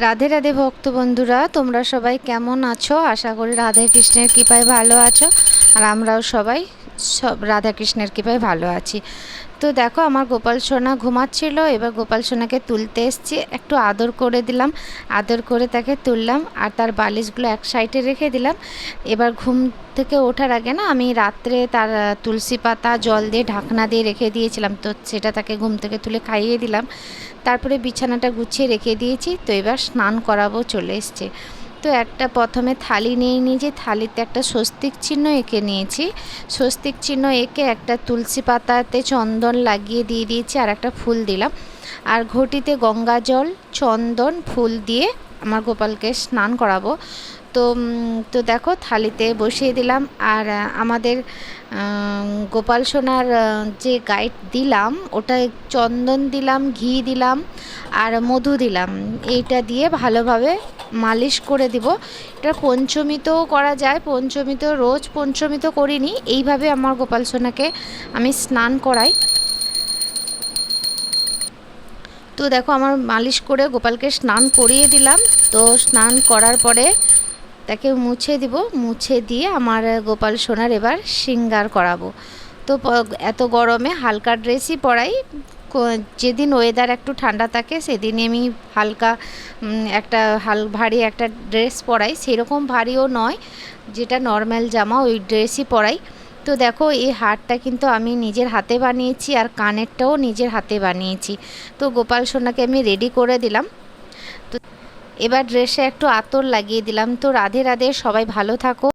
রাধে রাধে ভক্ত বন্ধুরা, তোমরা সবাই কেমন আছো? আশা করি রাধে কৃষ্ণের কৃপায় ভালো আছো, আর আমরাও সবাই সব রাধা কৃষ্ণের কৃপায় ভালো আছি। তো দেখো, আমার গোপাল সোনা ঘুমাচ্ছিল, এবার গোপাল সোনাকে তুলতে এসছি। একটু আদর করে দিলাম, আদর করে তাকে তুললাম, আর তার বালিশগুলো এক সাইডে রেখে দিলাম। এবার ঘুম থেকে ওঠার আগে না, আমি রাত্রে তার তুলসী পাতা, জল দিয়ে ঢাকনা দিয়ে রেখে দিয়েছিলাম। তো সেটা তাকে ঘুম থেকে তুলে খাইয়ে দিলাম। তারপরে বিছানাটা গুছিয়ে রেখে দিয়েছি। তো এবার স্নান করাবো চলে এসছে। তো একটা প্রথমে থালি নিয়ে যে থালিতে একটা স্বস্তিক চিহ্ন এঁকে নিয়েছি। স্বস্তিক চিহ্ন এঁকে একটা তুলসী পাতাতে চন্দন লাগিয়ে দিয়ে দিয়েছি আর একটা ফুল দিলাম। আর ঘটিতে গঙ্গা জল, চন্দন, ফুল দিয়ে আমার গোপালকে স্নান করাবো। তো তো দেখো থালিতে বসিয়ে দিলাম আর আমাদের গোপাল সোনার যে গাইড দিলাম, ওটা চন্দন দিলাম, ঘি দিলাম আর মধু দিলাম। এইটা দিয়ে ভালোভাবে মালিশ করে দিব। এটা পঞ্চমীতেও করা যায় পঞ্চমীতে রোজ পঞ্চমীতে করিনি। এইভাবে আমার গোপাল সোনাকে আমি স্নান করাই। তো দেখো আমার মালিশ করে গোপালকে স্নান করিয়ে দিলাম। তো স্নান করার পরে তাকে মুছে দিব। মুছে দিয়ে আমার গোপাল সোনার এবার সিঙ্গার করাবো। তো এত গরমে হালকা ড্রেসই পরাই। যেদিন ওয়েদার একটু ঠান্ডা থাকে, সেদিনই আমি হালকা একটা হাল, ভারী একটা ড্রেস পরাই। সেরকম ভারীও নয়, যেটা নর্মাল জামা ওই ড্রেসই পরাই। তো দেখো, এই হারটা কিন্তু আমি নিজের হাতে বানিয়েছি আর কানেরটাও নিজের হাতে বানিয়েছি। তো গোপাল সোনাকে আমি রেডি করে দিলাম। তো এবার ড্রেসে একটু আতর লাগিয়ে দিলাম। তো রাধে রাধে, সবাই ভালো থাকো।